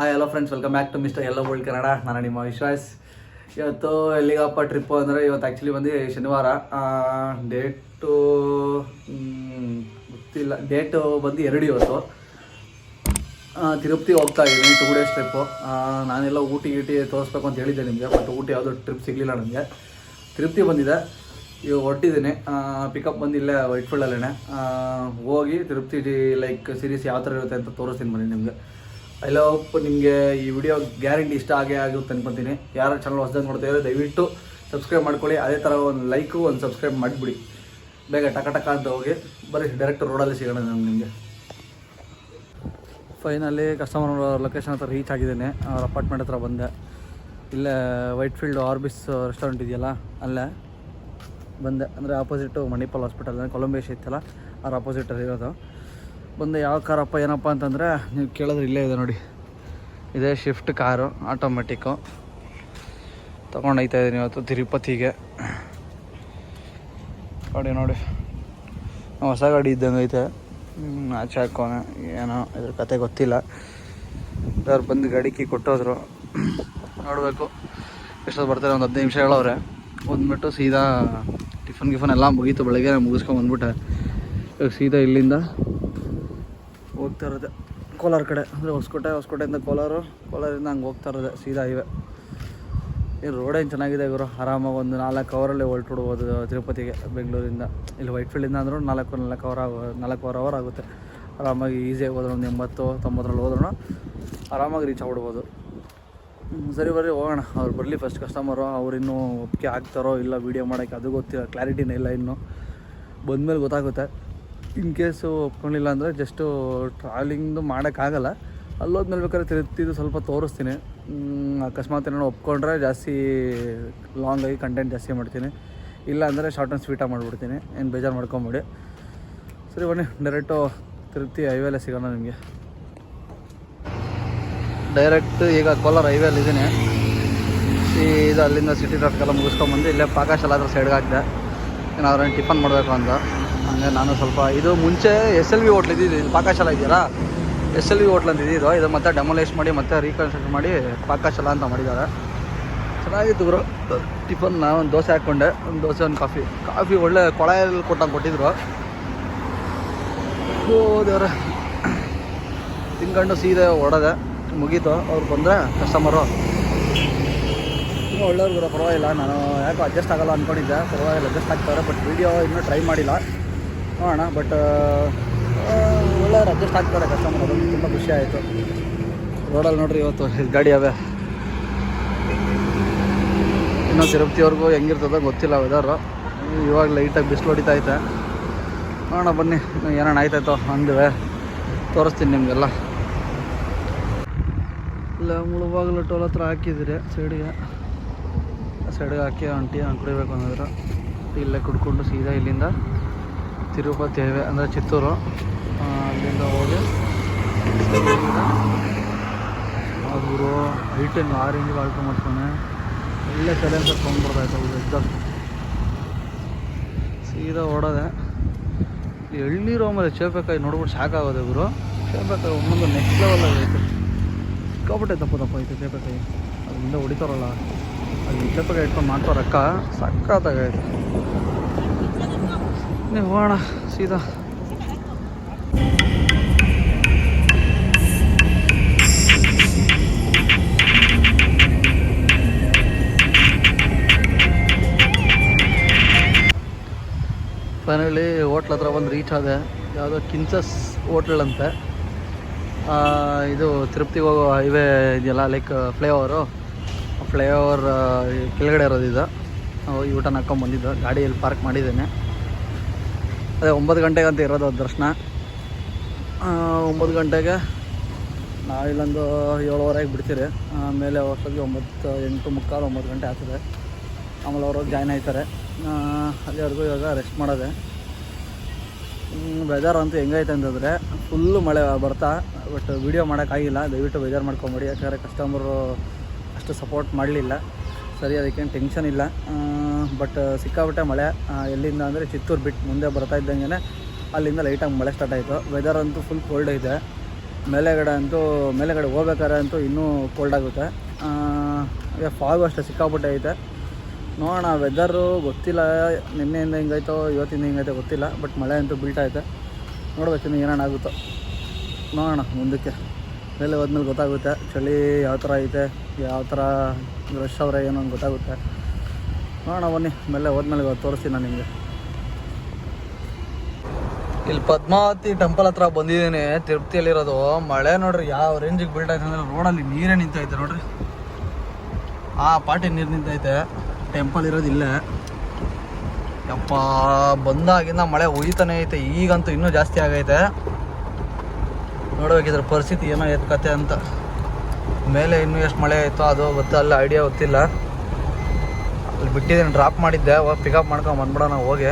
Hi hello friends welcome back to mister hello world Kannada ನಾನು ನಿಮ್ಮ ವಿಶ್ವಾಸ್. ಇವತ್ತು ಎಲ್ಲಿಗಪ್ಪ trip ಅಂದರೆ ಇವತ್ತು ಆ್ಯಕ್ಚುಲಿ ಬಂದು ಶನಿವಾರ. ಡೇಟು ಗೊತ್ತಿಲ್ಲ. ಡೇಟು ಬಂದು ಎರಡು ಇವತ್ತು. ತಿರುಪತಿ ಹೋಗ್ತಾ ಇದ್ದೀನಿ ಟೂ ಡೇಸ್ ಟ್ರಿಪ್ಪು ನಾನೆಲ್ಲ ಊಟಿ ಗೀಟಿ ತೋರಿಸ್ಬೇಕು ಅಂತ ಹೇಳಿದ್ದೆ ನಿಮಗೆ ಬಟ್ ಊಟಿ ಯಾವುದೋ ಟ್ರಿಪ್ ಸಿಗಲಿಲ್ಲ ನನಗೆ ತಿರುಪತಿ ಬಂದಿದೆ. ಇವಾಗ ಹೊರಟಿದ್ದೀನಿ. ಪಿಕಪ್ ಬಂದಿಲ್ಲ ವೈಟ್ಫೀಲ್ಡಲ್ಲೇ ಹೋಗಿ ತಿರುಪತಿ ಲೈಕ್ ಸೀರೀಸ್ ಯಾವ ಥರ ಇರುತ್ತೆ ಅಂತ ತೋರಿಸ್ತೀನಿ ಬನ್ನಿ ನಿಮಗೆ. ಐ ಲವ್ ನಿಮಗೆ ಈ ವಿಡಿಯೋ ಗ್ಯಾರಂಟಿ ಇಷ್ಟ ಆಗೇ ಆಗುತ್ತೆ ಅನ್ಕೊತೀನಿ. ಯಾರು ಚಾನಲ್ ಹೊಸದಾಗಿ ನೋಡ್ತಾ ದಯವಿಟ್ಟು ಸಬ್ಸ್ಕ್ರೈಬ್ ಮಾಡ್ಕೊಳ್ಳಿ. ಅದೇ ಥರ ಒಂದು ಲೈಕು ಒಂದು ಸಬ್ಸ್ಕ್ರೈಬ್ ಮಾಡಿಬಿಡಿ. ಬೇಗ ಟಕ ಟಕ ಅಂತ ಹೋಗಿ ಬರೀ ಡೈರೆಕ್ಟ್ ರೋಡಲ್ಲಿ ಸಿಗೋಣ ನಾನು ನಿಮಗೆ. ಫೈನಲಿ ಕಸ್ಟಮರ್ ಲೊಕೇಶನ್ ಹತ್ರ ರೀಚ್ ಆಗಿದ್ದೇನೆ. ಅವ್ರ ಅಪಾರ್ಟ್ಮೆಂಟ್ ಹತ್ರ ಬಂದೆ. ಇಲ್ಲೇ ವೈಟ್ ಫೀಲ್ಡ್ ಆರ್ಬಿಸ್ ರೆಸ್ಟೋರೆಂಟ್ ಇದೆಯಲ್ಲ, ಅಲ್ಲೇ ಬಂದೆ. ಅಂದರೆ ಆಪೋಸಿಟು ಮಣಿಪಾಲ್ ಹಾಸ್ಪಿಟಲ್ ಕೊಲಂಬೇಶ್ ಇತ್ತಲ್ಲ ಅವ್ರ ಅಪೋಸಿಟಲ್ಲಿ ಇರೋದು. ಬಂದೆ, ಯಾವ ಕಾರಪ್ಪ ಏನಪ್ಪ ಅಂತಂದರೆ, ನೀವು ಕೇಳಿದ್ರೆ ಇಲ್ಲೇ ಇದೆ ನೋಡಿ. ಇದೇ ಶಿಫ್ಟ್ ಕಾರು ಆಟೋಮೆಟಿಕ್ಕು ತೊಗೊಂಡೋಗ್ತಾ ಇದ್ದೀನಿ ಇವತ್ತು ತಿರುಪತಿಗೆ. ನೋಡಿ. ನೋಡಿ ಹೊಸ ಗಾಡಿ ಇದ್ದಂಗೆ ಐತೆ. ಆಚೆ ಹಾಕೋಣ, ಏನೋ ಇದ್ರ ಕತೆ ಗೊತ್ತಿಲ್ಲ. ಅವ್ರು ಬಂದು ಗಾಡಿ ಕೊಟ್ಟೋದ್ರು. ನೋಡಬೇಕು. ಎಷ್ಟೊತ್ತು ಬರ್ತಾರೆ, ಒಂದು ಹದಿನೈದು ನಿಮಿಷ ಹೇಳೋರೆ ಬಂದ್ಬಿಟ್ಟು ಸೀದಾ ಟಿಫನ್ ಗಿಫನ್ ಎಲ್ಲ ಮುಗೀತು ಬೆಳಗ್ಗೆ ಮುಗಿಸ್ಕೊಂಡು ಬಂದ್ಬಿಟ್ಟೆ. ಇವಾಗ ಸೀದಾ ಇಲ್ಲಿಂದ ಹೋಗ್ತಾ ಇರೋದೆ. ಕೋಲಾರ ಕಡೆ. ಅಂದರೆ ಹೊಸಕೋಟೆ, ಹೊಸಕೋಟೆಯಿಂದ ಕೋಲಾರು, ಕೋಲಾರಿಂದ ಹಂಗೆ ಹೋಗ್ತಾ ಇರೋದೆ, ಸೀದಾ ಇವೆ ಈ ರೋಡೇನು ಚೆನ್ನಾಗಿದೆ ಗುರು? ಆರಾಮಾಗಿ ಒಂದು ನಾಲ್ಕು ಅವರಲ್ಲಿ ಹೊರಟುಡ್ಬೋದು ತಿರುಪತಿಗೆ, ಬೆಂಗಳೂರಿಂದ. ಇಲ್ಲಿ ವೈಟ್ ಫೀಲ್ಡಿಂದ ಅಂದರೂ ನಾಲ್ಕು ನಾಲ್ಕು ಅವರ್ ಆಗೋ, ನಾಲ್ಕು ಅವರ್ ಆಗುತ್ತೆ. ಆರಾಮಾಗಿ ಈಸಿಯಾಗಿ ಹೋದ್ರೆ ಒಂದು ಎಂಬತ್ತು, ತೊಂಬತ್ತರಲ್ಲಿ ಹೋದ್ರೂ ಆರಾಮಾಗಿ ರೀಚ್ ಆಗ್ಬಿಡ್ಬೋದು. ಸರಿ ಬರ್ರಿ, ಹೋಗೋಣ. ಅವ್ರು ಬರಲಿ ಫಸ್ಟ್ ಕಸ್ಟಮರು ಅವ್ರು ಇನ್ನೂ ಒಪ್ಪಿಗೆ ಆಗ್ತಾರೋ ಇಲ್ಲ ವೀಡಿಯೋ ಮಾಡೋಕ್ಕೆ, ಅದು ಗೊತ್ತಿಲ್ಲ ಕ್ಲಾರಿಟಿನೇ ಇಲ್ಲ ಇನ್ನೂ. ಬಂದಮೇಲೆ ಗೊತ್ತಾಗುತ್ತೆ. ಇನ್ ಕೇಸು ಒಪ್ಕೊಂಡಿಲ್ಲ ಅಂದರೆ ಜಸ್ಟು ಟ್ರಾವೆಲಿಂಗ್ದು ಮಾಡೋಕ್ಕಾಗಲ್ಲ. ಅಲ್ಲೋದ್ಮೇಲೆ ಬೇಕಾದ್ರೆ ತಿರುತ್ತಿದ್ದು ಸ್ವಲ್ಪ ತೋರಿಸ್ತೀನಿ. ಅಕಸ್ಮಾತ್ ಏನೋ ಒಪ್ಕೊಂಡ್ರೆ ಜಾಸ್ತಿ ಲಾಂಗ್ ಆಗಿ ಕಂಟೆಂಟ್ ಜಾಸ್ತಿ ಮಾಡ್ತೀನಿ. ಇಲ್ಲ ಅಂದರೆ ಶಾರ್ಟ್ ಆ್ಯಂಡ್ ಸ್ವೀಟಾಗಿ ಮಾಡಿಬಿಡ್ತೀನಿ. ಏನು ಬೇಜಾರು ಮಾಡ್ಕೊಂಬಿಡಿ. ಸರಿ, ಬನ್ನಿ. ಡೈರೆಕ್ಟು ತಿರುಪತಿ ಹೈವೇಲೆ ಸಿಗೋಣ ನಿಮಗೆ. ಡೈರೆಕ್ಟ್ ಈಗ ಕೋಲಾರ ಹೈವೇಲಿ ಇದ್ದೀನಿ. ಇದು ಅಲ್ಲಿಂದ ಸಿಟಿ ಟ್ರಾಫಿಕ್ ಎಲ್ಲ ಮುಗಿಸ್ಕೊಂಬಂದು ಇಲ್ಲೇ ಪಾಕಾಶಾಲ ಸೈಡ್ಗೆ ಹಾಕಿದೆ. ಅವ್ರೇನು ಟಿಫನ್ ಮಾಡಬೇಕು ಅಂತ. ಹಂಗೆ ನಾನು ಸ್ವಲ್ಪ ಇದು ಮುಂಚೆ ಎಸ್ ಎಲ್ ವಿ ಹೋಟ್ಲ್ ಇದ್ದಿದ್ದು, ಇಲ್ಲಿ ಪಾಕಶಾಲ ಇದೆಯಲ್ಲ ಎಸ್ ಎಲ್ ವಿ ಹೋಟ್ಲ್ ಅಂತ ಇದ್ದಿದ್ದು, ಇದು ಮತ್ತೆ ಡೆಮೊಲೈಸ್ ಮಾಡಿ ಮತ್ತೆ ರೀಕನ್ಸ್ಟ್ರಕ್ಟ್ ಮಾಡಿ ಪಾಕಶಾಲ ಅಂತ ಮಾಡಿದ್ದಾರೆ. ಚೆನ್ನಾಗಿತ್ತು ಗುರು. ಟಿಫನ್ ನಾನು ಒಂದು ದೋಸೆ ಹಾಕ್ಕೊಂಡೆ, ಒಂದು ದೋಸೆ, ಒಂದು ಕಾಫಿ. ಕಾಫಿ ಒಳ್ಳೆ ಕೊಳಾಯಲ್ಲಿ ಕೊಟ್ಟಂಗೆ ಕೊಟ್ಟಿದ್ರು. ಓ ದೇವ್ರೆ. ತಿನ್ಕೊಂಡು ಸೀದೆ ಹೊಡೆದೆ, ಮುಗೀತು. ಅವ್ರು ಬಂದರೆ ಕಸ್ಟಮರು ತುಂಬ ಒಳ್ಳೆಯವ್ರು ಗುರು, ಪರವಾಗಿಲ್ಲ. ನಾನು ಯಾಕೋ ಅಡ್ಜಸ್ಟ್ ಆಗೋಲ್ಲ ಅಂದ್ಕೊಂಡಿದ್ದೆ ಪರವಾಗಿಲ್ಲ ಅಡ್ಜಸ್ಟ್ ಆಗ್ತಾರೆ ಬಟ್ ವೀಡಿಯೋ ಇನ್ನೂ ಟ್ರೈ ಮಾಡಿಲ್ಲ. ನೋಡೋಣ ಬಟ್ ಒಳ್ಳೆಯವ್ರು ಅಡ್ಜಸ್ಟ್ ಆಗ್ತಾರೆ ಕಸ್ಟಮರ್ ಅದು. ತುಂಬ ಖುಷಿ ಆಯಿತು. ರೋಡಲ್ಲಿ ನೋಡ್ರಿ ಇವತ್ತು ಗಾಡಿ ಅವೆ ಇನ್ನೂ ತಿರುಪತಿವರೆಗೂ ಹೆಂಗಿರ್ತದ ಗೊತ್ತಿಲ್ಲ ವೆದರು ಇವಾಗ ಲೈಟಾಗಿ ಬಿಸಿಲು ಹೊಡಿತಾ ಐತೆ. ನೋಡೋಣ, ಬನ್ನಿ. ಏನೇನು ಆಯ್ತಾಯ್ತೋ ಅಂದಿವೆ ತೋರಿಸ್ತೀನಿ ನಿಮಗೆಲ್ಲ. ಇಲ್ಲ, ಮುಳುಬಾಗಿಲು ಟೋಲ್ ಹತ್ರ ಹಾಕಿದ್ದೀರಿ ಸೈಡಿಗೆ ಸೈಡ್ಗೆ ಹಾಕಿ, ಆಂಟಿ ಕುಡಿಬೇಕು ಅನ್ನೋದ್ರ ಇಲ್ಲೇ ಕುಡ್ಕೊಂಡು ಸೀದಾ ಇಲ್ಲಿಂದ ತಿರುಪತಿ ಹೈವೇ ಅಂದರೆ ಚಿತ್ತೂರು. ಅಲ್ಲಿಂದ ಹೋಗಿ ಅವರು ಐಟನ್ ಆರೆಂಜ್ ಆಲ್ಟು ಮಾಡ್ತಾನೆ. ಒಳ್ಳೆ ಸೈಲೆನ್ಸರ್ ತೊಗೊಂಡು ಬರ್ತಾಯಿತ್ತು ಅವ್ರು ಎದ್ದ ಸೀದಾ ಓಡೋದೆ ಎಳ್ನೀರು ಮೇಲೆ ಚೇಪೆಕಾಯಿ ನೋಡ್ಬಿಟ್ಟು ಸಾಕಾಗೋದೆ ಗುರು. ಚೇಪೆಕಾಯಿ ಒಂದೊಂದು ನೆಕ್ಸ್ಟ್ ಲೆವೆಲ್ ಆಗೈತೆ ಸಿಕ್ಕಾಬಿಟ್ಟೆ ತಪ್ಪು ತಪ್ಪು ಐತೆ ಚೇಪೆಕಾಯಿ ಅದರಿಂದ ಹೊಡಿತಾರಲ್ಲ. ಅಲ್ಲಿ ಚೇಪೆಕಾಯಿ ಇಟ್ಕೊಂಡು ಮಾಡ್ತಾರಕ್ಕ. ಸಕ್ಕತ್ತಾಗೈತೆ ಹೋಗೋಣ ಸೀದಾ. ಫೈನಲಿ ಹೋಟ್ಲ್ ಹತ್ರ ಬಂದು ರೀಚ್ ಆದೆ. ಯಾವುದೋ ಕಿನ್ಸಸ್ ಹೋಟ್ಲ್ ಅಂತೆ. ಆ, ಇದು ತಿರುಪ್ತಿಗೆ ಹೋಗೋ ಹೈವೇ ಇದೆಯಲ್ಲ ಲೈಕ್ ಫ್ಲೈಓವರು ಫ್ಲೈಓವರ್ ಕೆಳಗಡೆ ಇರೋದಿದೆ ಹೋಗಿ ಊಟನ ಹಾಕ್ಕೊಂಡು ಬಂದಿದ್ದು. ಗಾಡಿಯಲ್ಲಿ ಪಾರ್ಕ್ ಮಾಡಿದ್ದೇನೆ. ಅದೇ ಒಂಬತ್ತು ಗಂಟೆಗೆ ಅಂತ ಇರೋದು ದರ್ಶನ. ಒಂಬತ್ತು ಗಂಟೆಗೆ ನಾವು ಇಲ್ಲೊಂದು ಏಳುವರೆಗೆ ಬಿಡ್ತೀರಿ. ಆಮೇಲೆ ಹೊಸದಿ ಒಂಬತ್ತು, ಎಂಟು ಮುಕ್ಕಾಲು ಒಂಬತ್ತು ಗಂಟೆ ಆಗ್ತದೆ. ಆಮೇಲೆ ಅವ್ರೋಗಿ ಜಾಯ್ನ್ ಆಯ್ತಾರೆ. ಅಲ್ಲಿವರೆಗೂ ಇವಾಗ ರೆಸ್ಟ್ ಮಾಡೋದೆ. ವೆದರ್ ಅಂತೂ ಹೆಂಗೈತೆ ಅಂತಂದರೆ ಫುಲ್ಲು ಮಳೆ ಬರ್ತಾ ಬಟ್ ವೀಡಿಯೋ ಮಾಡೋಕ್ಕಾಗಿಲ್ಲ ದಯವಿಟ್ಟು ಬೇಜಾರು ಮಾಡ್ಕೊಂಬೇಡಿ. ಯಾಕಂದರೆ ಕಸ್ಟಮರು ಅಷ್ಟು ಸಪೋರ್ಟ್ ಮಾಡಲಿಲ್ಲ. ಸರಿ, ಅದಕ್ಕೇನು ಟೆನ್ಷನ್ ಇಲ್ಲ. ಬಟ್ ಸಿಕ್ಕಾಬಿಟ್ಟೆ ಮಳೆ ಎಲ್ಲಿಂದ ಅಂದರೆ ಚಿತ್ತೂರು ಬಿಟ್ಟು ಮುಂದೆ ಬರ್ತಾ ಇದ್ದಂಗೆ ಅಲ್ಲಿಂದ ಲೈಟಾಗಿ ಮಳೆ ಸ್ಟಾರ್ಟ್ ಆಯಿತು. ವೆದರ್ ಅಂತೂ ಫುಲ್ ಕೋಲ್ಡ್ ಇದೆ. ಮೇಲೆಗಡೆ ಅಂತೂ, ಮೇಲೆಗಡೆ ಹೋಗ್ಬೇಕಾದ್ರೆ ಅಂತೂ ಇನ್ನೂ ಕೋಲ್ಡ್ ಆಗುತ್ತೆ. ಫಾಗು ಅಷ್ಟೇ ಸಿಕ್ಕಾಬಿಟ್ಟೆ ಐತೆ. ನೋಡೋಣ ವೆದರು ಗೊತ್ತಿಲ್ಲ. ನಿನ್ನೆಯಿಂದ ಹಿಂಗಾಯ್ತೋ, ಇವತ್ತಿಂದ ಹಿಂಗೈತೆ ಗೊತ್ತಿಲ್ಲ. ಬಟ್ ಮಳೆ ಅಂತೂ ಬೀಳ್ತೈತೆ ನೋಡ್ಬೇಕು ಇನ್ನು ಏನೇನು ಆಗುತ್ತೋ. ನೋಡೋಣ ಮುಂದಕ್ಕೆ. ಮೇಲೆ ಹೋದ್ಮೇಲೆ ಗೊತ್ತಾಗುತ್ತೆ. ಚಳಿ ಯಾವ ಥರ ಐತೆ, ಯಾವ ಥರ ರಶ್ ಅವರ ಏನೋ ಗೊತ್ತಾಗುತ್ತೆ. ನೋಡೋಣ, ಬನ್ನಿ. ಮೇಲೆ ಹೋದ್ಮೇಲೆ ತೋರಿಸ್ತೀನಿ ನಾನು ನಿಮಗೆ. ಇಲ್ಲಿ ಪದ್ಮಾವತಿ ಟೆಂಪಲ್ ಹತ್ರ ಬಂದಿದ್ದೀನಿ. ತಿರುಪ್ತಿಯಲ್ಲಿರೋದು. ಮಳೆ ನೋಡ್ರಿ, ಯಾವ ರೇಂಜಿಗೆ ಬೀಳ್ತೈತೆ ಅಂದ್ರೆ ರೋಡಲ್ಲಿ ನೀರೇ ನಿಂತೈತೆ ನೋಡ್ರಿ. ಆ ಪಾಟಿ ನೀರು ನಿಂತೈತೆ ಟೆಂಪಲ್ ಇರೋದು ಇಲ್ಲೇ. ಯಪ್ಪ, ಬಂದಾಗಿಂದ ಮಳೆ ಹುಯ್ತಾನೆ ಐತೆ. ಈಗಂತೂ ಇನ್ನೂ ಜಾಸ್ತಿ ಆಗೈತೆ. ನೋಡ್ಬೇಕಿದ್ರ ಪರಿಸ್ಥಿತಿ ಏನೋ ಎತ್ ಕತೆ ಅಂತ. ಮೇಲೆ ಇನ್ನೂ ಎಷ್ಟು ಮಳೆ ಆಯಿತು, ಅದು ಗೊತ್ತಲ್ಲ ಐಡಿಯಾ ಗೊತ್ತಿಲ್ಲ. ಬಿಟ್ಟಿದ್ದೀನಿ ಡ್ರಾಪ್ ಮಾಡಿದ್ದೆ, ಅವಾಗ ಪಿಕಪ್ ಮಾಡ್ಕೊಂಡು ಬಂದ್ಬಿಡೋಣ ಹೋಗಿ.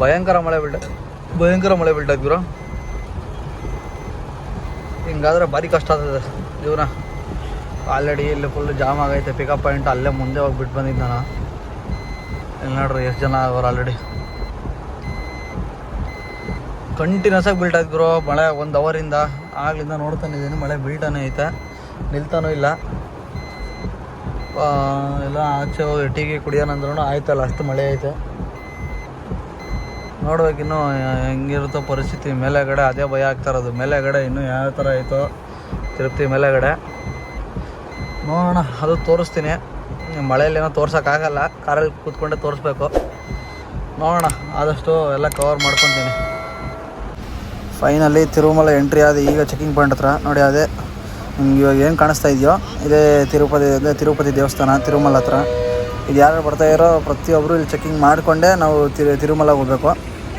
ಭಯಂಕರ ಮಳೆ ಬಿಲ್ಡ್ ಭಯಂಕರ ಮಳೆ ಬಿಲ್ಡ್ ಗುರು ಹಿಂಗಾದ್ರೆ ಭಾರಿ ಕಷ್ಟ ಆಗ್ತದೆ ಜೀವನ ಆಲ್ರೆಡಿ ಇಲ್ಲಿ ಫುಲ್ ಜಾಮ್ ಆಗೈತೆ ಪಿಕಪ್ ಪಾಯಿಂಟ್ ಅಲ್ಲೇ ಮುಂದೆ ಹೋಗಿ ಬಿಟ್ಟು ಬಂದಿದ್ದೆ ನಾನು. ಇಲ್ಲಿ ನೋಡ್ರಿ ಎಷ್ಟು ಜನ ಅವ್ರು ಆಲ್ರೆಡಿ ಕಂಟಿನ್ಯೂಸ್ ಆಗಿ ಬಿಲ್ಟ್ ಆಗಿರೋ ಮಳೆ ಒಂದು ಅವರಿಂದ ಆಗ್ಲಿಂದ ನೋಡ್ತಾನಿದ್ದೀನಿ ಮಳೆ ಬೀಳ್ತಾನೆ ಐತೆ. ನಿಲ್ತಾನೂ ಇಲ್ಲ. ಎಲ್ಲ ಆಚೆ ಹೋಗಿ ಟೀಗೆ ಕುಡಿಯೋಣ ಅಂದ್ರೂ ಆಯ್ತಲ್ಲ, ಅಷ್ಟು ಮಳೆ ಐತೆ. ನೋಡ್ಬೇಕಿನ್ನು ಹೆಂಗಿರುತ್ತೋ ಪರಿಸ್ಥಿತಿ. ಮೇಲೆಗಡೆ ಅದೇ ಭಯ ಆಗ್ತಾ ಇರೋದು. ಮೇಲೆಗಡೆ ಇನ್ನೂ ಯಾವ ಥರ ಐತೋ ತಿರುಪತಿ ಮೇಲೆಗಡೆ. ನೋಡೋಣ, ಅದು ತೋರಿಸ್ತೀನಿ. ಮಳೆಯಲ್ಲಿ ಏನೋ ತೋರ್ಸೋಕ್ಕಾಗಲ್ಲ. ಕಾರಲ್ಲಿ ಕೂತ್ಕೊಂಡೆ ತೋರಿಸ್ಬೇಕು. ನೋಡೋಣ, ಆದಷ್ಟು ಎಲ್ಲ ಕವರ್ ಮಾಡ್ಕೊತೀನಿ. ಫೈನಲಿ ತಿರುಮಲ ಎಂಟ್ರಿ ಆದ ಈಗ ಚೆಕಿಂಗ್ ಪಾಯಿಂಟ್ ಹತ್ರ. ನೋಡಿ, ಅದೇ ನಿಮ್ಗೆ ಇವಾಗ ಏನು ಕಾಣಿಸ್ತಾ ಇದೆಯೋ, ಇದೇ ತಿರುಪತಿ ಅದೇ ತಿರುಪತಿ ದೇವಸ್ಥಾನ, ತಿರುಮಲ ಹತ್ರ. ಇದು ಯಾರು ಬರ್ತಾ ಇರೋ ಪ್ರತಿಯೊಬ್ಬರು ಇಲ್ಲಿ ಚೆಕಿಂಗ್ ಮಾಡಿಕೊಂಡೇ ನಾವು ತಿರು ತಿರುಮಲಗೆ ಹೋಗ್ಬೇಕು.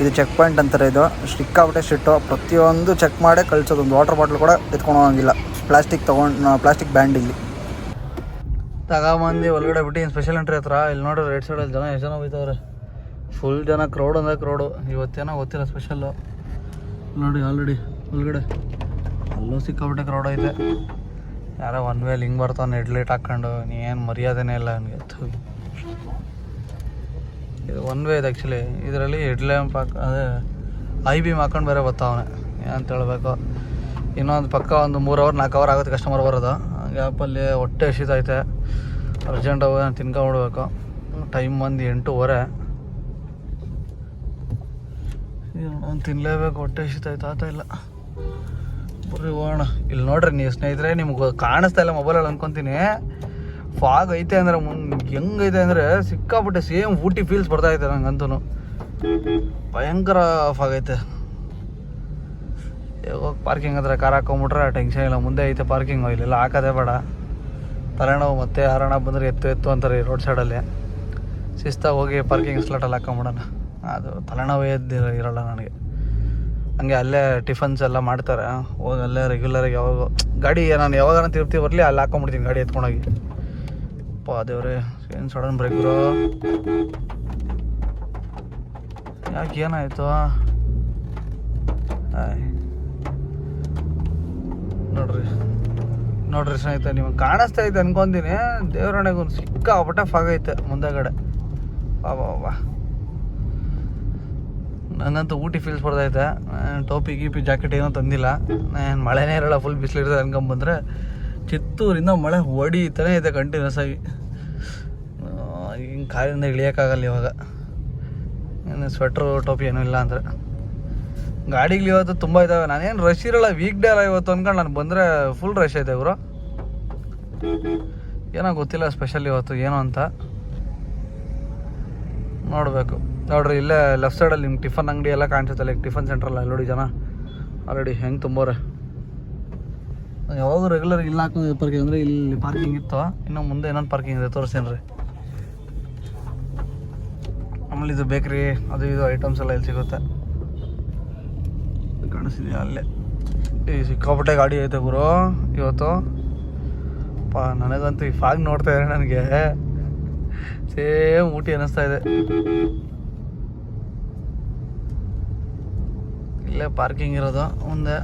ಇದು ಚೆಕ್ ಪಾಯಿಂಟ್ ಅಂತಾರೆ ಇದು. ಸಿಕ್ಕಾಬಿಟ್ಟೆ ಸಿಟ್ಟು ಪ್ರತಿಯೊಂದು ಚೆಕ್ ಮಾಡೇ ಕಳಿಸೋದು. ಒಂದು ವಾಟರ್ ಬಾಟ್ಲ್ ಕೂಡ ಎತ್ಕೊಂಡು ಹೋಗಂಗಿಲ್ಲ. ಪ್ಲಾಸ್ಟಿಕ್ ತೊಗೊಂಡು ಪ್ಲಾಸ್ಟಿಕ್ ಬ್ಯಾಂಡ್ ಇಲ್ಲಿ. ತಗೊಂಬಂದು ಒಳಗಡೆ ಬಿಟ್ಟು ಸ್ಪೆಷಲ್ ಎಂಟ್ರಿ ಹತ್ರ? ಇಲ್ಲಿ ನೋಡಿ ರೈಟ್ ಸೈಡಲ್ಲಿ ಜನ ಎಷ್ಟು ಜನ ಹೋಗ್ತವ್ರೆ. ಫುಲ್ ಜನ ಕ್ರೌಡ್ ಅಂದರೆ ಕ್ರೌಡು ಇವತ್ತೇನೋ ಗೊತ್ತಿಲ್ಲ ಸ್ಪೆಷಲ್ಲು ನೋಡಿ ಆಲ್ರೆಡಿ ಒಳಗಡೆ. ಅಲ್ಲೂ ಸಿಕ್ಕಾಬಿಟ್ಟೆ ಕ್ರೌಡ್ ಐತೆ. ಯಾರೋ ಒನ್ ವೇಲ್ ಹಿಂಗೆ ಬರ್ತಾನೆ ಹೆಡ್ಲೈಟ್ ಹಾಕ್ಕೊಂಡು ಏನು ಮರ್ಯಾದೆನೇ ಇಲ್ಲ ನನಗೆ. ಇದು ಒನ್ ವೇ ಇದೆ ಆ್ಯಕ್ಚುಲಿ ಇದರಲ್ಲಿ ಹೆಡ್ ಲ್ಯಾಂಪ್ ಹಾಕ ಅದೇ ಐ ಬೀಮ್ ಹಾಕೊಂಡು ಬೇರೆ ಬರ್ತಾವನೆ ಏನಂತ ಹೇಳಬೇಕು? ಇನ್ನೊಂದು ಪಕ್ಕ ಒಂದು ಮೂರು ಅವರ್ ನಾಲ್ಕು ಅವರ್ ಆಗುತ್ತೆ ಕಸ್ಟಮರ್ ಬರೋದು. ಗ್ಯಾಪಲ್ಲಿ ಹೊಟ್ಟೆ ಹಸಿತೈತೆ ಅರ್ಜೆಂಟ್ ಹೋಗಿ ನಾನು ತಿನ್ಕೊಂಡ್ಬಿಡ್ಬೇಕು ಟೈಮ್ ಬಂದು ಎಂಟೂವರೆ ನಾನು ತಿನ್ನಲೇಬೇಕು ಹೊಟ್ಟೆ ಹಸಿತೈತೆ ಆತ ಇಲ್ಲ. ಬರ್ರಿ ಹೋಗೋಣ ಇಲ್ಲಿ ನೋಡ್ರಿ ನೀವು ಸ್ನೇಹಿತರೆ, ನಿಮ್ಗೆ ಕಾಣಿಸ್ತಾ ಇಲ್ಲ ಮೊಬೈಲಲ್ಲಿ ಅನ್ಕೊಂತೀನಿ. ಫಾಗ್ ಐತೆ ಅಂದ್ರೆ ಮುಂದೆ ಹೆಂಗೈತೆ ಅಂದರೆ ಸಿಕ್ಕಾಪಟ್ಟೆ ಸೇಮ್ ಊಟಿ ಫೀಲ್ಸ್ ಬರ್ತಾ ಐತೆ ನಂಗಂತೂ ಭಯಂಕರ ಫಾಗ್ ಐತೆ. ಹೋಗಿ ಪಾರ್ಕಿಂಗ್ ಹತ್ರ ಕಾರ್ ಹಾಕೊಂಬಿಟ್ರೆ ಟೆನ್ಷನ್ ಇಲ್ಲ, ಮುಂದೆ ಐತೆ ಪಾರ್ಕಿಂಗ್ ಇಲ್ಲೆಲ್ಲ ಹಾಕೋದೇ ಬೇಡ. ತಲೆನೋವು ಮತ್ತೆ ಹರಣ ಬಂದರೆ ಎತ್ತು ಎತ್ತು ಅಂತಾರೆ ರೋಡ್ ಸೈಡಲ್ಲಿ ಶಿಸ್ತಾಗಿ ಹೋಗಿ ಪಾರ್ಕಿಂಗ್ ಸ್ಲಾಟಲ್ಲಿ ಹಾಕೊಂಬಿಡೋಣ. ಅದು ತಲೆನೋವು ಎದ್ದು ಇರೋಲ್ಲ ನನಗೆ. ಹಂಗೆ ಅಲ್ಲೇ ಟಿಫನ್ಸ್ ಎಲ್ಲ ಮಾಡ್ತಾರೆ. ಹೋಗಿ ಅಲ್ಲೇ ರೆಗ್ಯುಲರಾಗಿ ಯಾವಾಗ ಗಾಡಿ, ನಾನು ಯಾವಾಗ ತಿರುಪ್ತಿ ಬರಲಿ, ಅಲ್ಲಿ ಹಾಕೊಂಬಿಡ್ತೀನಿ ಗಾಡಿ ಎತ್ಕೊಂಡೋಗಿ. ಅಪ್ಪ ದೇವ್ರಿ, ಏನು ಸಡನ್ ಬ್ರೇಕ್ರು ಯಾಕೆ ಏನಾಯಿತು? ನೋಡ್ರಿ. ನೋಡ್ರಿ ಸ್ನೇಹಿತ ನಿಮಗೆ ಕಾಣಿಸ್ತಾ ಐತೆ ಅನ್ಕೊಂತೀನಿ. ದೇವ್ರಣೆಗೆ ಒಂದು ಆಗೈತೆ ಮುಂದೆಗಡೆ. ಬಾ ಬಾ ಬಾ ನನಗಂತೂ ಊಟಿ ಫೀಲ್ಸ್ ಬರ್ದೈತೆ ಟೋಪಿ, ಗೀಪಿ, ಜಾಕೆಟ್ ಏನೂ ತಂದಿಲ್ಲ. ನಾನು ಮಳೆನೇ ಇರಲ್ಲ ಫುಲ್ ಬಿಸಿಲಿರ್ತದೆ ಅನ್ಕೊಂಬಂದ್ರೆ ಚಿತ್ತೂರಿಂದ ಮಳೆ ಹೊಡಿತಾನೆ ಇದೆ ಕಂಟಿನ್ಯೂಸ್ ಆಗಿ. ಹಿಂಗೆ ಕಾಲಿಂದ ಇಳಿಯೋಕ್ಕಾಗಲ್ಲ ಇವಾಗ. ಏನು ಸ್ವೆಟ್ರು ಟೋಪಿ ಏನೂ ಇಲ್ಲ ಅಂದರೆ. ಗಾಡಿಗಳು ಇವತ್ತು ತುಂಬ ಇದ್ದಾವೆ ನಾನೇನು ರಶ್ ಇರಲ್ಲ ವೀಕ್ ಡೇ ಅಲ್ಲ ಇವತ್ತು ಅಂದ್ಕೊಂಡು ನಾನು ಬಂದರೆ ಫುಲ್ ರಶ್ ಐತೆ ಇವರು ಏನೋ ಗೊತ್ತಿಲ್ಲ ಸ್ಪೆಷಲ್ ಇವತ್ತು, ಏನು ಅಂತ. ನೋಡಬೇಕು. ನೋಡ್ರಿ, ಇಲ್ಲೇ ಲೆಫ್ಟ್ ಸೈಡಲ್ಲಿ ನಿಮ್ಗೆ ಟಿಫನ್ ಅಂಗಡಿ ಎಲ್ಲ ಕಾಣಿಸುತ್ತೆ. ಲೈಕ್ ಟಿಫನ್ ಸೆಂಟ್ರಲ್ಲ ನೋಡಿ ಜನ. ಆಲ್ರೆಡಿ ಹೆಂಗೆ ತುಂಬೋರೆ. ಯಾವಾಗ ರೆಗ್ಯುಲರ್ ಇಲ್ಲ ಹಾಕೋ ಪಾರ್ಕಿಂಗ್ ಅಂದರೆ ಇಲ್ಲಿ ಪಾರ್ಕಿಂಗ್ ಇತ್ತು. ಇನ್ನು ಮುಂದೆ ಇನ್ನೊಂದು ಪಾರ್ಕಿಂಗ್ ಇದೆ ತೋರಿಸ್ತೇನೆ ರೀ ಆಮೇಲೆ ಇದು ಬೇಕ್ರಿ ಅದು ಇದು ಐಟಮ್ಸ್ ಎಲ್ಲ ಇಲ್ಲಿ ಸಿಗುತ್ತೆ. ಕಾಣಿಸ್ತಿದೆಯಾ? ಅಲ್ಲೇ. ಈ ಸಿಕ್ಕಾಪಟ್ಟೆ ಗಾಡಿ ಐತೆ ಗುರು. ಇವತ್ತು. ಪಾ, ನನಗಂತೂ ಈ ಫಾಗ್ ನೋಡ್ತಾ ಇದ್ದಾರೆ ನನಗೆ. ಸೇಮ್ ಊಟಿ ಅನ್ನಿಸ್ತಾ ಇದೆ. ಇಲ್ಲೇ ಪಾರ್ಕಿಂಗ್ ಇರೋದು, ಮುಂದೆ.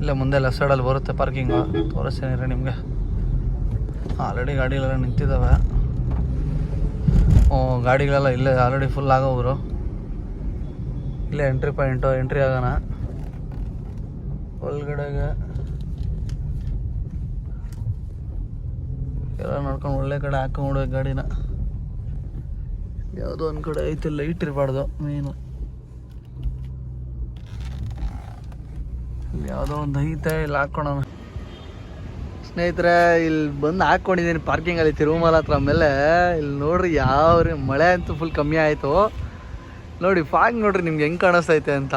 ಇಲ್ಲೇ ಮುಂದೆ ಲೆಫ್ಟ್ ಸೈಡಲ್ಲಿ ಬರುತ್ತೆ ಪಾರ್ಕಿಂಗು ತೋರಿಸ್ತೀನಿ ನಿಮಗೆ. ಆಲ್ರೆಡಿ ಗಾಡಿಗಳೆಲ್ಲ ನಿಂತಿದ್ದಾವೆ. ಗಾಡಿಗಳೆಲ್ಲ ಇಲ್ಲೇ ಆಲ್ರೆಡಿ ಫುಲ್ ಆಗೋವ್ರು ಇಲ್ಲೇ ಎಂಟ್ರಿ ಪಾಯಿಂಟು ಎಂಟ್ರಿ ಆಗೋಣ. ಒಳಗಡೆಗೆ. ಎಲ್ಲ ನೋಡ್ಕೊಂಡು ಒಳ್ಳೆ ಕಡೆ ಹಾಕೊಂಡ್ಬಿಡ್ಬೇಕು ಗಾಡಿನ. ಯಾವುದೋ ಒಂದು ಕಡೆ ಐತೆ ಲೈಟ್ ಇರಬಾರ್ದು ಮೇನು ಯಾವುದೋ ಒಂದು ಐತೆ, ಇಲ್ಲಿ ಹಾಕೋಣ. ಸ್ನೇಹಿತರೆ, ಇಲ್ಲಿ ಬಂದು ಹಾಕ್ಕೊಂಡಿದ್ದೀನಿ ಪಾರ್ಕಿಂಗಲ್ಲಿ ತಿರುಮಲ ಹತ್ರ ಆಮೇಲೆ. ಇಲ್ಲಿ ನೋಡ್ರಿ ಯಾವ ರೀ- ಮಳೆ ಅಂತೂ ಫುಲ್ ಕಮ್ಮಿ ಆಯಿತು. ನೋಡಿ ಫಾಗ್ ನೋಡ್ರಿ ನಿಮ್ಗೆ ಹೆಂಗೆ ಕಾಣಿಸ್ತೈತೆ ಅಂತ.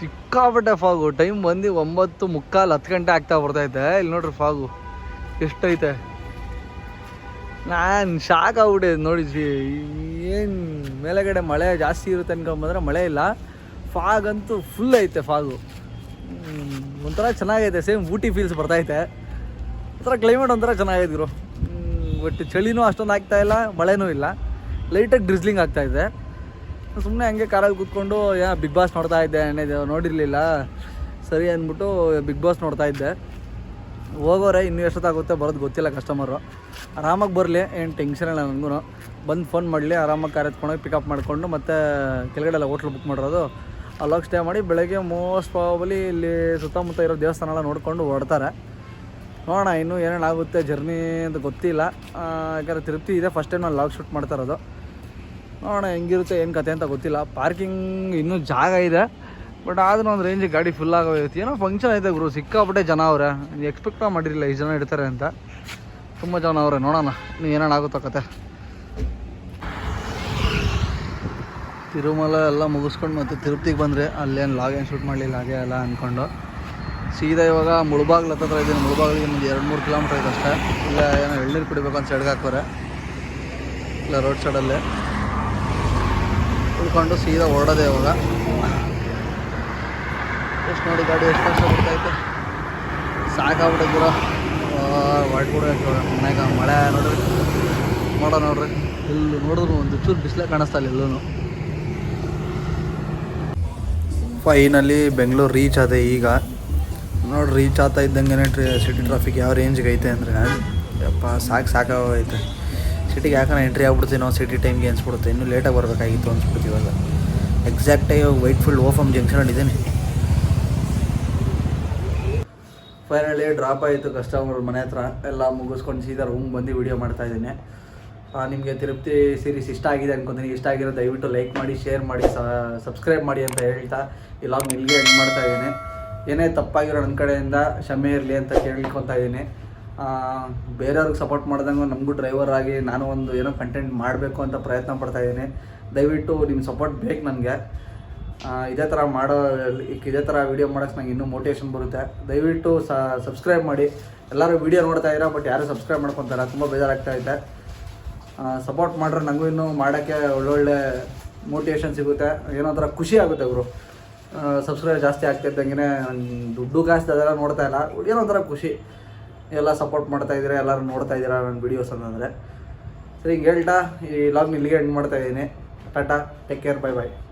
ಸಿಕ್ಕಾಪಟ್ಟೆ ಫಾಗು ಟೈಮ್ ಬಂದು ಒಂಬತ್ತು ಮುಕ್ಕಾಲು, ಹತ್ತು ಗಂಟೆ ಆಗ್ತಾ ಬರ್ತೈತೆ ಇಲ್ಲಿ ನೋಡ್ರಿ ಫಾಗು ಎಷ್ಟೈತೆ? ನಾನು ಶಾಕ್ ಆಗ್ಬಿಟ್ಟಿದೆ ನೋಡಿ ಏನು ಮೇಲೆಗಡೆ ಮಳೆ ಜಾಸ್ತಿ ಇರುತ್ತೆ ಅನ್ಕೊಂಬಂದ್ರೆ ಮಳೆ ಇಲ್ಲ. ಫಾಗ್ ಅಂತೂ ಫುಲ್ ಐತೆ ಫಾಗು ಒಂಥರ ಚೆನ್ನಾಗೈತೆ ಸೇಮ್ ಊಟಿ ಫೀಲ್ಸ್ ಬರ್ತೈತೆ ಒಂಥರ ಕ್ಲೈಮೇಟ್ ಒಂಥರ ಚೆನ್ನಾಗೈತೆ ಗುರು. ಬಟ್ ಚಳಿನೂ ಅಷ್ಟೊಂದು ಆಗ್ತಾ ಇಲ್ಲ, ಮಳೆನೂ ಇಲ್ಲ. ಲೈಟಾಗಿ ಡ್ರಿಸ್ಲಿಂಗ್ ಇದೆ. ಸುಮ್ಮನೆ ಹಂಗೆ ಕಾರಲ್ಲಿ ಕೂತ್ಕೊಂಡು, ಯಾ ಬಿಗ್ ಬಾಸ್ ನೋಡ್ತಾ ಇದ್ದೆ, ಅಣ್ಣ ನೋಡಿರಲಿಲ್ಲ. ಸರಿ ಅಂದ್ಬಿಟ್ಟು ಬಿಗ್ ಬಾಸ್ ನೋಡ್ತಾ ಇದ್ದೆ. ಹೋಗೋರೆ, ಇನ್ನೂ ಎಷ್ಟೊತ್ತಾಗುತ್ತೆ, ಬರೋದು ಗೊತ್ತಿಲ್ಲ ಕಸ್ಟಮರು ಆರಾಮಾಗಿ ಬರಲಿ, ಏನು ಟೆನ್ಷನ್ ಇಲ್ಲ ನನಗೂ ಬಂದು ಫೋನ್ ಮಾಡಲಿ, ಆರಾಮಾಗಿ ಕಾರ್ ಎತ್ಕೊಂಡೋಗಿ ಪಿಕಪ್ ಮಾಡಿಕೊಂಡು ಮತ್ತೆ ಕೆಳಗಡೆ ಎಲ್ಲ ಹೋಟ್ಲು ಬುಕ್ ಮಾಡಿರೋದು ಅಲ್ಲೋಗಿ ಸ್ಟೇ ಮಾಡಿ ಬೆಳಗ್ಗೆ ಮೋಸ್ಟ್ ಪ್ರಾಬಲಿ ಇಲ್ಲಿ ಸುತ್ತಮುತ್ತ ಇರೋ ದೇವಸ್ಥಾನ ಎಲ್ಲ ನೋಡಿಕೊಂಡು ಹೊರಡ್ತಾರೆ. ನೋಡೋಣ ಇನ್ನೂ ಏನೇನಾಗುತ್ತೆ ಜರ್ನಿ ಅಂತ ಗೊತ್ತಿಲ್ಲ. ಯಾಕಂದರೆ ತಿರುಪತಿ ಇದೆ ಫಸ್ಟ್ ಟೈಮ್ ನಾನು ಲಾಗ್ ಶೂಟ್ ಮಾಡ್ತಾ ಇರೋದು. ನೋಡೋಣ ಹೆಂಗಿರುತ್ತೆ, ಏನು ಕತೆ ಅಂತ ಗೊತ್ತಿಲ್ಲ. ಪಾರ್ಕಿಂಗ್ ಇನ್ನೂ ಜಾಗ ಇದೆ ಬಟ್ ಆದ್ರೂ ಒಂದು ರೇಂಜಿಗೆ ಗಾಡಿ ಫುಲ್ ಆಗೋಯ್ತು. ಏನೋ ಫಂಕ್ಷನ್ ಐತೆ ಗುರು, ಸಿಕ್ಕಾಪಟ್ಟೆ ಜನ ಅವ್ರೆ. ಎಕ್ಸ್ಪೆಕ್ಟ್ ಮಾಡಿರಲಿಲ್ಲ, ಈ ಜನ ಇಡ್ತಾರೆ ಅಂತ. ತುಂಬ ಜನ ಅವ್ರೆ, ನೋಡೋಣ. ನೀವು ಏನೇನು ಆಗುತ್ತೋ ಕತೆ. ತಿರುಮಲ ಎಲ್ಲ ಮುಗಿಸ್ಕೊಂಡು ಮತ್ತೆ ತಿರುಪತಿಗೆ ಬಂದರೆ ಅಲ್ಲೇನು ಲಾಗ್ ಏನು ಶೂಟ್ ಮಾಡಲಿಲ್ಲ, ಹಾಗೆ ಎಲ್ಲ ಅಂದ್ಕೊಂಡು ಸೀದಾ ಇವಾಗ ಮುಳುಬಾಗ್ಲ ಹತ್ರ ಇದ್ದೀನಿ. ಮುಳುಬಾಗ್ಲಿಗೆ ಒಂದು ಎರಡು ಮೂರು ಕಿಲೋಮೀಟ್ರ್ ಇದೆ ಅಷ್ಟೇ. ಇಲ್ಲ ಏನೋ ಎಳ್ನೀರು ಕುಡಿಬೇಕು ಅಂತ ಸೈಡ್ಗೆ ಇಲ್ಲ ರೋಡ್ ಸೈಡಲ್ಲೇ ಉಳ್ಕೊಂಡು ಸೀದಾ ಹೊರಡೋದೆ ಇವಾಗ. ಎಷ್ಟು ನೋಡಿ ಗಾಡಿ, ಎಷ್ಟು ಕಷ್ಟ ಬಿಡ್ತೈತೆ ಸಾಕಾಗ್ಬಿಟ್ಟೆ ಹೊರಟ್ಬಿಡ್ಬೇಕು ಮನೆಗೆ ಮಳೆ ನೋಡ್ರಿ ನೋಡ ನೋಡ್ರಿ. ಇಲ್ಲಿ ನೋಡಿದ್ರು ಒಂದು ಚೂರು ಬಿಸಿಲೇ ಕಾಣಿಸ್ತಾ ಇಲ್ಲ ಎಲ್ಲೂ ಫೈನಲಿ ಬೆಂಗಳೂರು ರೀಚ್ ಆದೆ ಈಗ. ನೋಡಿ ರೀಚ್ ಆಗ್ತಾ ಇದ್ದಂಗೆ ಸಿಟಿ ಟ್ರಾಫಿಕ್ ಯಾವ ರೇಂಜ್ಗೆ ಐತೆ ಅಂದರೆ. ಯಪ್ಪ, ಸಾಕು ಸಾಕಾಗೈತೆ ಸಿಟಿಗೆ ಯಾಕಂದ್ರೆ ಎಂಟ್ರಿ ಆಗ್ಬಿಡ್ತೀವಿ ನಾವು ಸಿಟಿ ಟೈಮ್ಗೆ ಅನ್ಸ್ಬಿಡುತ್ತೆ. ಇನ್ನೂ ಲೇಟಾಗಿ ಬರಬೇಕಾಗಿತ್ತು ಅನ್ಸ್ಬಿಡ್ತೀವಿ ಇವಾಗ. ಎಕ್ಸಾಕ್ಟಾಗಿ ವೈಟ್ ಫೀಲ್ಡ್ ಓಫಮ್ ಜಂಕ್ಷನಲ್ಲಿ ಇದ್ದೀನಿ ಫೈನಲಿ ಡ್ರಾಪ್ ಆಯಿತು ಕಸ್ಟಮರ್ ಮನೆ ಹತ್ರ. ಎಲ್ಲ ಮುಗಿಸ್ಕೊಂಡು ಸೀದಾ ರೂಮ್ ಬಂದು ವಿಡಿಯೋ ಮಾಡ್ತಾ ಇದ್ದೀನಿ. ನಿಮಗೆ ತಿರುಪ್ತಿ ಸೀರೀಸ್ ಇಷ್ಟ ಆಗಿದೆ ಅನ್ಕೊಂತೀನಿ. ಇಷ್ಟ ಆಗಿರೋ ದಯವಿಟ್ಟು ಲೈಕ್ ಮಾಡಿ ಶೇರ್ ಮಾಡಿ ಸಬ್ಸ್ಕ್ರೈಬ್ ಮಾಡಿ ಅಂತ ಹೇಳ್ತಾ ಇಲ್ಲ ಲಾಗ್ ಇಲ್ಲಿಗೆ ಹೆಂಗೆ ಮಾಡ್ತಾ ಇದ್ದೀನಿ. ಏನೇ ತಪ್ಪಾಗಿರೋ ನನ್ನ ಕಡೆಯಿಂದ ಕ್ಷಮೆ ಇರಲಿ ಅಂತ ಕೇಳ್ಕೊತಾ ಇದ್ದೀನಿ. ಬೇರೆಯವ್ರಿಗೆ ಸಪೋರ್ಟ್ ಮಾಡ್ದಂಗೆ ನಮಗೂ ಡ್ರೈವರ್ ಆಗಿ ನಾನು ಒಂದು ಏನೋ ಕಂಟೆಂಟ್ ಮಾಡಬೇಕು ಅಂತ ಪ್ರಯತ್ನ ಪಡ್ತಾ ಇದ್ದೀನಿ. ದಯವಿಟ್ಟು ನಿಮ್ಮ ಸಪೋರ್ಟ್ ಬೇಕು ನನಗೆ. ಇದೇ ಥರ ಮಾಡೋ, ಇದೇ ಥರ ವೀಡಿಯೋ ಮಾಡೋಕ್ಕೆ ನಂಗೆ ಇನ್ನೂ ಮೋಟಿವೇಶನ್ ಬರುತ್ತೆ. ದಯವಿಟ್ಟು ಸಬ್ಸ್ಕ್ರೈಬ್ ಮಾಡಿ. ಎಲ್ಲರೂ ವೀಡಿಯೋ ನೋಡ್ತಾ ಇದ್ದೀರಾ ಬಟ್ ಯಾರೂ ಸಬ್ಸ್ಕ್ರೈಬ್ ಮಾಡ್ಕೊತಾರೆ? ತುಂಬ ಬೇಜಾರಾಗ್ತಾ ಇದೆ. ಸಪೋರ್ಟ್ ಮಾಡ್ರೆ ನನಗೂ ಇನ್ನೂ ಮಾಡೋಕ್ಕೆ ಒಳ್ಳೊಳ್ಳೆ ಮೋಟಿವೇಶನ್ ಸಿಗುತ್ತೆ. ಏನೋ ಒಂಥರ ಖುಷಿ ಆಗುತ್ತೆ ಅವರು ಸಬ್ಸ್ಕ್ರೈಬ್ ಜಾಸ್ತಿ ಆಗ್ತಿದ್ದಂಗೆ ದುಡ್ಡು ಕಾಸ್ತಿ ಅದೆಲ್ಲ ನೋಡ್ತಾ ಇಲ್ಲ. ಏನೋ ಒಂಥರ ಖುಷಿ. ಎಲ್ಲ ಸಪೋರ್ಟ್ ಮಾಡ್ತಾ ಇದ್ದೀರಾ, ಎಲ್ಲರೂ ನೋಡ್ತಾ ಇದ್ದೀರಾ ನನ್ನ ವೀಡಿಯೋಸ್ ಅಂತಂದರೆ. ಸರಿ, ಹಿಂಗೆ ಹೇಳ್ತಾ, ಈ ಲಾಗ್ನ ಇಲ್ಲಿಗೆ ಎಂಡ್ ಮಾಡ್ತಾ ಇದ್ದೀನಿ. Tata take care bye bye